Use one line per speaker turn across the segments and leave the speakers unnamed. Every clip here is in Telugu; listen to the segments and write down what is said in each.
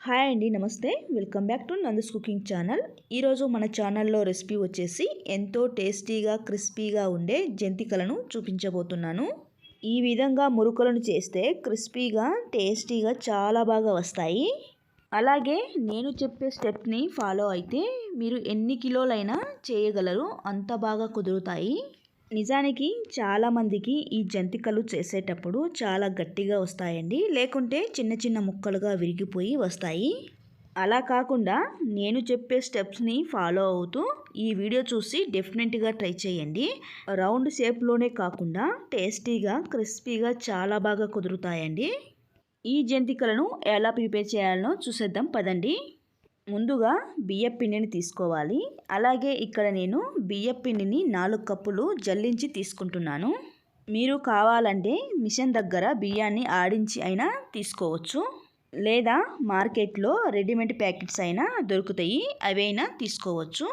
హాయ్ అండి నమస్తే. Welcome back to Nanda's cooking channel. ఈరోజు మన ఛానల్లో రెసిపీ వచ్చేసి ఎంతో టేస్టీగా క్రిస్పీగా ఉండే జంతికలను చూపించబోతున్నాను. ఈ విధంగా మురుకులను చేస్తే క్రిస్పీగా టేస్టీగా చాలా బాగా వస్తాయి. అలాగే నేను చెప్పే స్టెప్ని ఫాలో అయితే మీరు ఎన్ని కిలోలైనా చేయగలరు అంత బాగా కుదురుతాయి. నిజానికి చాలామందికి ఈ జంతికలు చేసేటప్పుడు చాలా గట్టిగా వస్తాయండి. లేకుంటే చిన్న చిన్న ముక్కలుగా విరిగిపోయి వస్తాయి. అలా కాకుండా నేను చెప్పే స్టెప్స్ని ఫాలో అవుతూ ఈ వీడియో చూసి డెఫినెట్గా ట్రై చేయండి. రౌండ్ షేప్లోనే కాకుండా టేస్టీగా క్రిస్పీగా చాలా బాగా కుదురుతాయండి. ఈ జంతికలను ఎలా ప్రిపేర్ చేయాలనో చూసేద్దాం. పదండి. ముందుగా బియ్యం పిండిని తీసుకోవాలి. అలాగే ఇక్కడ నేను బియ్యం పిండిని నాలుగు కప్పులు జల్లించి తీసుకుంటున్నాను. మీరు కావాలంటే మిషన్ దగ్గర బియ్యాన్ని ఆడించి అయినా తీసుకోవచ్చు. లేదా మార్కెట్లో రెడీమేడ్ ప్యాకెట్స్ అయినా దొరుకుతాయి. అవైనా తీసుకోవచ్చు.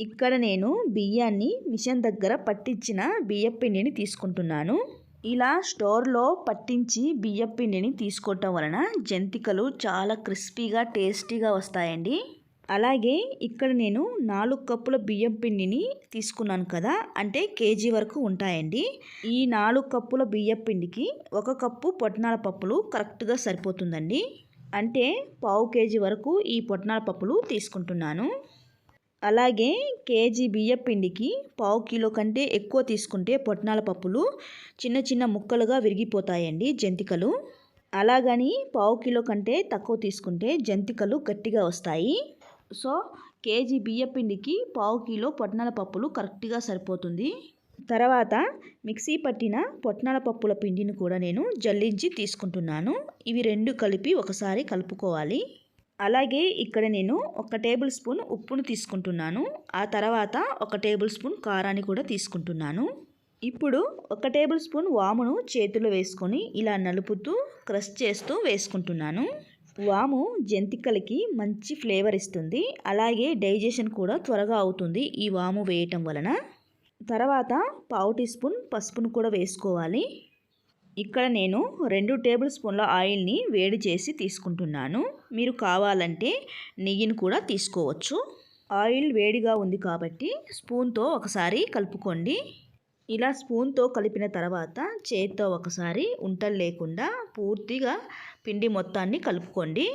ఇక్కడ నేను బియ్యాన్ని మిషన్ దగ్గర పట్టించిన బియ్యం పిండిని తీసుకుంటున్నాను. ఇలా స్టోర్లో పట్టించి బియ్యం పిండిని తీసుకోవటం వలన జంతికలు చాలా క్రిస్పీగా టేస్టీగా వస్తాయండి. అలాగే ఇక్కడ నేను నాలుగు కప్పుల బియ్యం పిండిని తీసుకున్నాను కదా అంటే కేజీ వరకు ఉంటాయండి. ఈ నాలుగు కప్పుల బియ్యం పిండికి ఒక కప్పు పొట్నాల పప్పులు కరెక్ట్గా సరిపోతుందండి. అంటే పావు కేజీ వరకు ఈ పొట్నాల పప్పులు తీసుకుంటున్నాను. అలాగే కేజీ బియ్యం పిండికి పావు కిలో కంటే ఎక్కువ తీసుకుంటే పొట్నాల పప్పులు చిన్న చిన్న ముక్కలుగా విరిగిపోతాయండి జంతికలు. అలాగని పావు కిలో కంటే తక్కువ తీసుకుంటే జంతికలు గట్టిగా వస్తాయి. సో కేజీ బియ్యం పిండికి పావు కిలో పొట్నాల పప్పులు కరెక్ట్గా సరిపోతుంది. తర్వాత మిక్సీ పట్టిన పొట్నాల పప్పుల పిండిని కూడా నేను జల్లించి తీసుకుంటున్నాను. ఇవి రెండు కలిపి ఒకసారి కలుపుకోవాలి. అలాగే ఇక్కడ నేను ఒక టేబుల్ స్పూన్ ఉప్పును తీసుకుంటున్నాను. ఆ తర్వాత ఒక టేబుల్ స్పూన్ కారాన్ని కూడా తీసుకుంటున్నాను. ఇప్పుడు ఒక టేబుల్ స్పూన్ వామును చేతిలో వేసుకొని ఇలా నలుపుతూ క్రష్ చేస్తూ వేసుకుంటున్నాను. వాము జంతికలకి మంచి ఫ్లేవర్ ఇస్తుంది. అలాగే డైజెషన్ కూడా త్వరగా అవుతుంది ఈ వాము వేయటం వలన. తర్వాత పావు టీ స్పూన్ పసుపును కూడా వేసుకోవాలి. ఇక్కడ నేను రెండు టేబుల్ స్పూన్ల ఆయిల్ని వేడి చేసి తీసుకుంటున్నాను. మీరు కావాలంటే నెయ్యిని కూడా తీసుకోవచ్చు. ఆయిల్ వేడిగా ఉంది కాబట్టి స్పూన్తో ఒకసారి కలుపుకోండి. ఇలా స్పూన్తో కలిపిన తర్వాత చేత్తో ఒకసారి ఉంటలు లేకుండా పూర్తిగా పిండి మొత్తాన్ని కలుపుకోండి.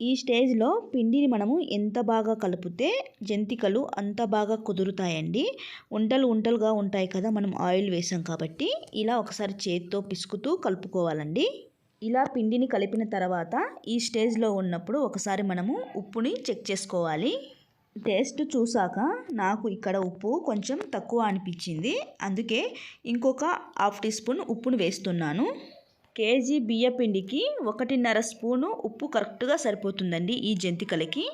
ఈ స్టేజ్లో పిండిని మనము ఎంత బాగా కలిపితే జంతికలు అంత బాగా కుదురుతాయండి. ఉంటలు ఉంటలుగా ఉంటాయి కదా మనం ఆయిల్ వేసాం కాబట్టి ఇలా ఒకసారి చేతితో పిసుకుతూ కలుపుకోవాలండి. ఇలా పిండిని కలిపిన తర్వాత ఈ స్టేజ్లో ఉన్నప్పుడు ఒకసారి మనము ఉప్పుని చెక్ చేసుకోవాలి. టేస్ట్ చూసాక నాకు ఇక్కడ ఉప్పు కొంచెం తక్కువ అనిపించింది. అందుకే ఇంకొక హాఫ్ టీ స్పూన్ ఉప్పును వేస్తున్నాను. కేజీ బియ్యపిండికి ఒకటిన్నర స్పూను ఉప్పు కరెక్ట్గా సరిపోతుందండి ఈ జంతికలకి.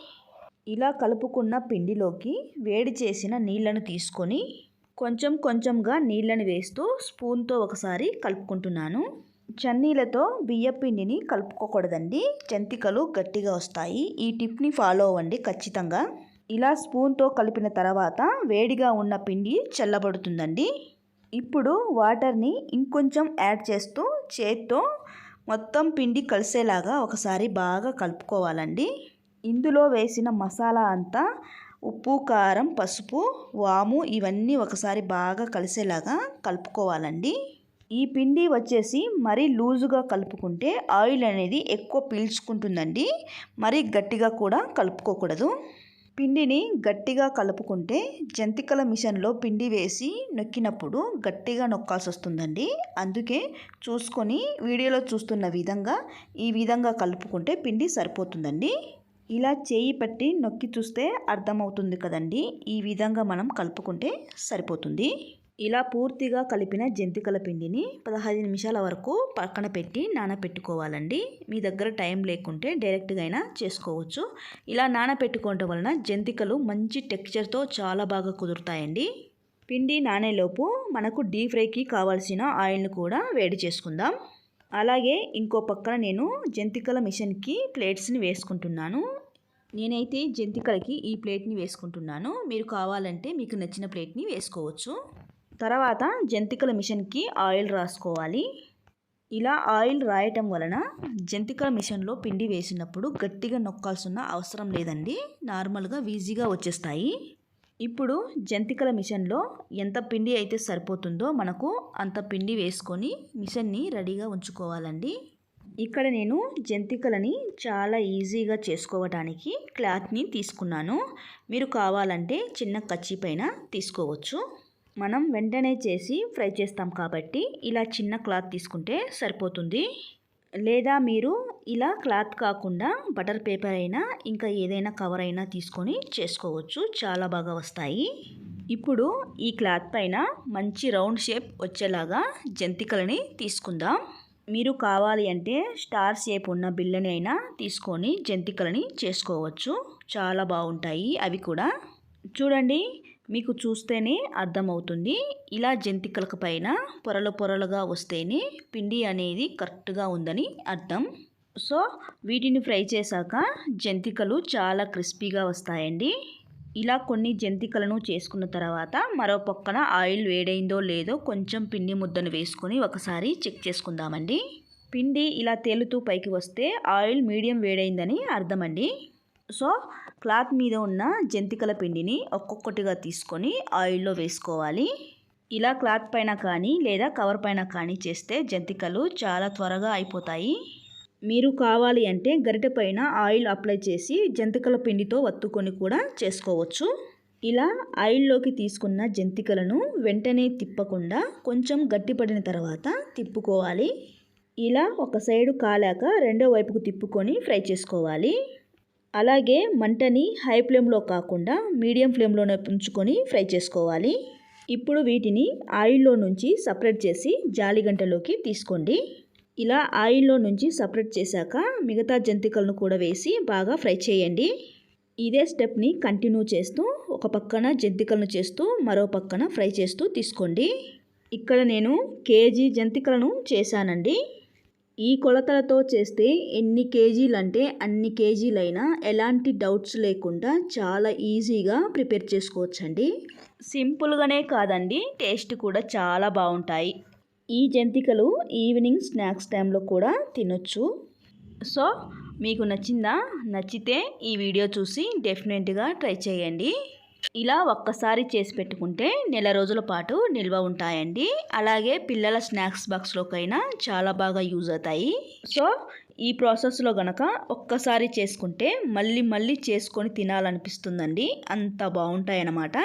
ఇలా కలుపుకున్న పిండిలోకి వేడి చేసిన నీళ్ళను తీసుకొని కొంచెం కొంచెంగా నీళ్ళని వేస్తూ స్పూన్తో ఒకసారి కలుపుకుంటున్నాను. చన్నీలతో బియ్యపిండిని కలుపుకోకూడదండి. జంతికలు గట్టిగా వస్తాయి. ఈ టిప్ని ఫాలో అవ్వండి ఖచ్చితంగా. ఇలా స్పూన్తో కలిపిన తర్వాత వేడిగా ఉన్న పిండి చల్లబడుతుందండి. ఇప్పుడు వాటర్ని ఇంకొంచెం యాడ్ చేస్తూ చేత్తో మొత్తం పిండి కలిసేలాగా ఒకసారి బాగా కలుపుకోవాలండి. ఇందులో వేసిన మసాలా అంతా ఉప్పు కారం పసుపు వాము ఇవన్నీ ఒకసారి బాగా కలిసేలాగా కలుపుకోవాలండి. ఈ పిండి వచ్చేసి మరీ లూజుగా కలుపుకుంటే ఆయిల్ అనేది ఎక్కువ పీల్చుకుంటుందండి. మరీ గట్టిగా కూడా కలుపుకోకూడదు. పిండిని గట్టిగా కలుపుకుంటే జంతికల మిషన్లో పిండి వేసి నొక్కినప్పుడు గట్టిగా నొక్కాల్సి వస్తుందండి అందుకే చూసుకొని వీడియోలో చూస్తున్న విధంగా ఈ విధంగా కలుపుకుంటే పిండి సరిపోతుందండి. ఇలా చేయి పట్టి నొక్కి చూస్తే అర్థమవుతుంది కదండి. ఈ విధంగా మనం కలుపుకుంటే సరిపోతుంది. ఇలా పూర్తిగా కలిపిన జంతికల పిండిని పదహైదు నిమిషాల వరకు పక్కన పెట్టి నానపెట్టుకోవాలండి. మీ దగ్గర టైం లేకుంటే డైరెక్ట్గా అయినా చేసుకోవచ్చు. ఇలా నానపెట్టుకోవటం వలన జంతికలు మంచి టెక్స్చర్తో చాలా బాగా కుదురుతాయండి. పిండి నానేలోపు మనకు డీప్ ఫ్రైకి కావాల్సిన ఆయిల్ని కూడా వేడి చేసుకుందాం. అలాగే ఇంకో పక్కన నేను జంతికల మిషన్కి ప్లేట్స్ని వేసుకుంటున్నాను. నేనైతే జంతికలకి ఈ ప్లేట్ని వేసుకుంటున్నాను. మీరు కావాలంటే మీకు నచ్చిన ప్లేట్ని వేసుకోవచ్చు. తర్వాత జంతికల మిషన్కి ఆయిల్ రాసుకోవాలి. ఇలా ఆయిల్ రాయటం వలన జంతికల మిషన్లో పిండి వేసినప్పుడు గట్టిగా నొక్కాల్సిన అవసరం లేదండి. నార్మల్గా ఈజీగా వచ్చేస్తాయి. ఇప్పుడు జంతికల మిషన్లో ఎంత పిండి అయితే సరిపోతుందో మనకు అంత పిండి వేసుకొని మిషన్ని రెడీగా ఉంచుకోవాలండి. ఇక్కడ నేను జంతికలని చాలా ఈజీగా చేసుకోవడానికి క్లాత్ని తీసుకున్నాను. మీరు కావాలంటే చిన్న కచ్చి పైన తీసుకోవచ్చు. మనం వెంటనే చేసి ఫ్రై చేస్తాం కాబట్టి ఇలా చిన్న క్లాత్ తీసుకుంటే సరిపోతుంది. లేదా మీరు ఇలా క్లాత్ కాకుండా బటర్ పేపర్ అయినా ఇంకా ఏదైనా కవర్ అయినా తీసుకొని చేసుకోవచ్చు. చాలా బాగా వస్తాయి. ఇప్పుడు ఈ క్లాత్ పైన మంచి రౌండ్ షేప్ వచ్చేలాగా జంతికలని తీసుకుందాం. మీరు కావాలి అంటే స్టార్ షేప్ ఉన్న బిల్లని అయినా తీసుకొని జంతికలని చేసుకోవచ్చు. చాలా బాగుంటాయి అవి కూడా. చూడండి మీకు చూస్తేనే అర్థమవుతుంది. ఇలా జంతికలకు పైన పొరలు పొరలుగా వస్తేనే పిండి అనేది కరెక్ట్గా ఉందని అర్థం. సో వీటిని ఫ్రై చేశాక జంతికలు చాలా క్రిస్పీగా వస్తాయండి. ఇలా కొన్ని జంతికలను చేసుకున్న తర్వాత మరో పక్కన ఆయిల్ వేడైందో లేదో కొంచెం పిండి ముద్దను వేసుకొని ఒకసారి చెక్ చేసుకుందామండి. పిండి ఇలా తేలుతూ పైకి వస్తే ఆయిల్ మీడియం వేడైందని అర్థమండి. సో క్లాత్ మీద ఉన్న జంతికల పిండిని ఒక్కొక్కటిగా తీసుకొని ఆయిల్లో వేసుకోవాలి. ఇలా క్లాత్ పైన కానీ లేదా కవర్ పైన కానీ చేస్తే జంతికలు చాలా త్వరగా అయిపోతాయి. మీరు కావాలి అంటే గరిటె పైన ఆయిల్ అప్లై చేసి జంతికల పిండితో వత్తుకొని కూడా చేసుకోవచ్చు. ఇలా ఆయిల్లోకి తీసుకున్న జంతికలను వెంటనే తిప్పకుండా కొంచెం గట్టిపడిన తర్వాత తిప్పుకోవాలి. ఇలా ఒక సైడు కాలాక రెండో వైపుకు తిప్పుకొని ఫ్రై చేసుకోవాలి. అలాగే మంటని హై ఫ్లేమ్లో కాకుండా మీడియం ఫ్లేమ్లోనే ఉంచుకొని ఫ్రై చేసుకోవాలి. ఇప్పుడు వీటిని ఆయిల్లో నుంచి సపరేట్ చేసి జాలిగంటలోకి తీసుకోండి. ఇలా ఆయిల్లో నుంచి సపరేట్ చేశాక మిగతా జంతికలను కూడా వేసి బాగా ఫ్రై చేయండి. ఇదే స్టెప్ని కంటిన్యూ చేస్తూ ఒక పక్కన జంతికలను చేస్తూ మరో పక్కన ఫ్రై చేస్తూ తీసుకోండి. ఇక్కడ నేను కేజీ జంతికలను చేశానండి. ఈ కొలతలతో చేస్తే ఎన్ని కేజీలు అంటే అన్ని కేజీలైనా ఎలాంటి డౌట్స్ లేకుండా చాలా ఈజీగా ప్రిపేర్ చేసుకోవచ్చండి. సింపుల్గానే కాదండి టేస్ట్ కూడా చాలా బాగుంటాయి. ఈ జంతికలు ఈవినింగ్ స్నాక్స్ టైంలో కూడా తినొచ్చు. సో మీకు నచ్చిందా? నచ్చితే ఈ వీడియో చూసి డెఫినెట్గా ట్రై చేయండి. ఇలా ఒక్కసారి చేసి పెట్టుకుంటే నెల రోజుల పాటు నిల్వ ఉంటాయండి. అలాగే పిల్లల స్నాక్స్ బాక్స్లోకైనా చాలా బాగా యూజ్ అవుతాయి. సో ఈ ప్రాసెస్లో గనక ఒక్కసారి చేసుకుంటే మళ్ళీ మళ్ళీ చేసుకొని తినాలనిపిస్తుందండి. అంత బాగుంటాయి అన్నమాట